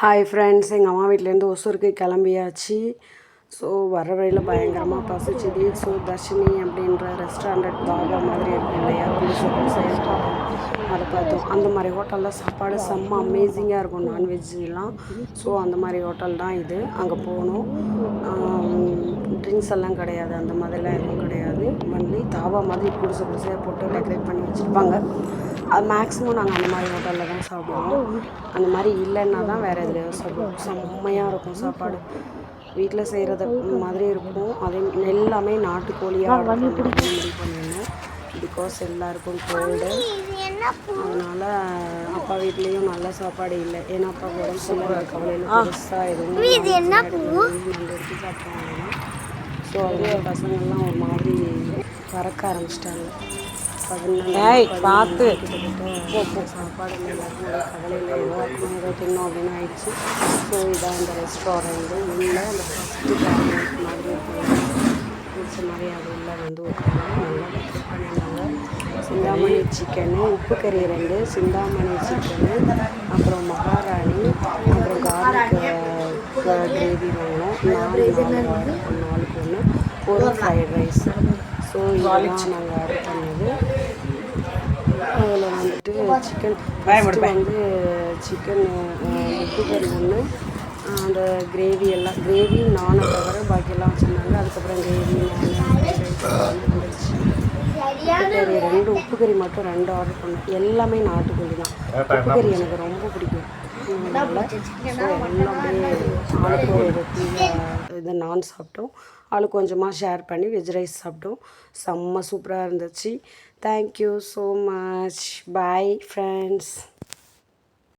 Hi friends எங்கள் அம்மா வீட்டிலேருந்து ஒசூருக்கு கிளம்பியாச்சு. ஸோ வர வழியில் பயங்கரமாக பசிச்சுது. ஸோ தர்ஷினி அப்படின்ற ரெஸ்டாரண்ட் தாபா மாதிரி இருக்கும் இல்லையா? புதுசு புதுசாக பார்த்தோம் அதை பார்த்தோம். அந்த மாதிரி ஹோட்டலில் சாப்பாடு செம்ம அமேசிங்காக இருக்கும் நான்வெஜ்லாம் ஸோ அந்த மாதிரி ஹோட்டல் தான் இது. அங்கே போகணும் ட்ரிங்க்ஸ் எல்லாம் கிடையாது. அந்த மாதிரிலாம் எதுவும் கிடையாது. ஒன்லி தாபா மாதிரி புதுசு புதுசாக போட்டு டெக்கரேட் பண்ணி வச்சுருப்பாங்க. அது மேக்ஸிமம் நாங்கள் அந்த மாதிரி ஹோட்டலில் தான் சாப்பிடுவோம். அந்த மாதிரி இல்லைன்னா தான் வேறு எதுலையோ சாப்பிடுவோம். செம்மையாக இருக்கும் சாப்பாடு. வீட்டில் செய்கிறது மாதிரி இருக்கும். அதே எல்லாமே நாட்டுக்கோழியாக முடிவு பண்ணியிருந்தோம் பிகாஸ் எல்லாருக்கும் கோல்டு அதனால் அப்பா வீட்லேயும் நல்ல சாப்பாடு இல்லை. ஏன்னா அப்பா உடம்பு சரியில்லை. கவலையில் பெருசாக எதுவும் எடுத்து சாப்பிடுவாங்க ஸோ அதனால பசங்கள்லாம் ஒரு மாதிரி பறக்க ஆரம்பிச்சிட்டாங்க. பதினொன்று பார்த்து. சாப்பாடு கவலையில் ஏதோ தின்னோம் அப்படின்னு ஆயிடுச்சு. ஸோ இதான் இந்த ரெஸ்டாரண்ட்டு உள்ள அந்த ஃபஸ்ட்டு கேபினட் மாதிரி பிடிச்ச மாதிரி அது உள்ள வந்து உட்காந்து நல்லா டெக்கரேட் பண்ணியிருந்தாங்க. சிந்தாமணி சிக்கனு உப்பு கறி ரெண்டு சிந்தாமணி சிக்கனு அப்புறம் மகாராணி அப்புறம் கார்லிக் கிரேவி வாங்கினோம். நாலு நாலு நாளுக்கு ஒன்று ஒரு ஃப்ரைட் ரைஸ் ஸோ இதெல்லாம் நாங்கள் ஆர்டர் பண்ணது. அதில் வந்துட்டு சிக்கன் ஃபஸ்ட்டு வந்து சிக்கன் உப்பு கறி ஒன்று அந்த கிரேவி எல்லாம் கிரேவி நானை தவிர பாக்கியெல்லாம் வச்சுருந்தாங்க. அதுக்கப்புறம் கிரேவி நான் வந்துருச்சு உப்பு கறி ரெண்டு உப்பு கறி மட்டும் ரெண்டு ஆர்டர் பண்ணேன். எல்லாமே நாட்டுக்கோழி தான். உப்பு கறி எனக்கு ரொம்ப பிடிக்கும். அதனால் ஸோ எல்லாம் அப்படியே ஆளுக்கு ஒரு ரொட்டி இது நான் சாப்பிட்டோம் ஆளுக்கு கொஞ்சமாக ஷேர் பண்ணி வெஜ் ரைஸ் சாப்பிட்டோம் செம்ம சூப்பராக இருந்துச்சு thank you so much bye friends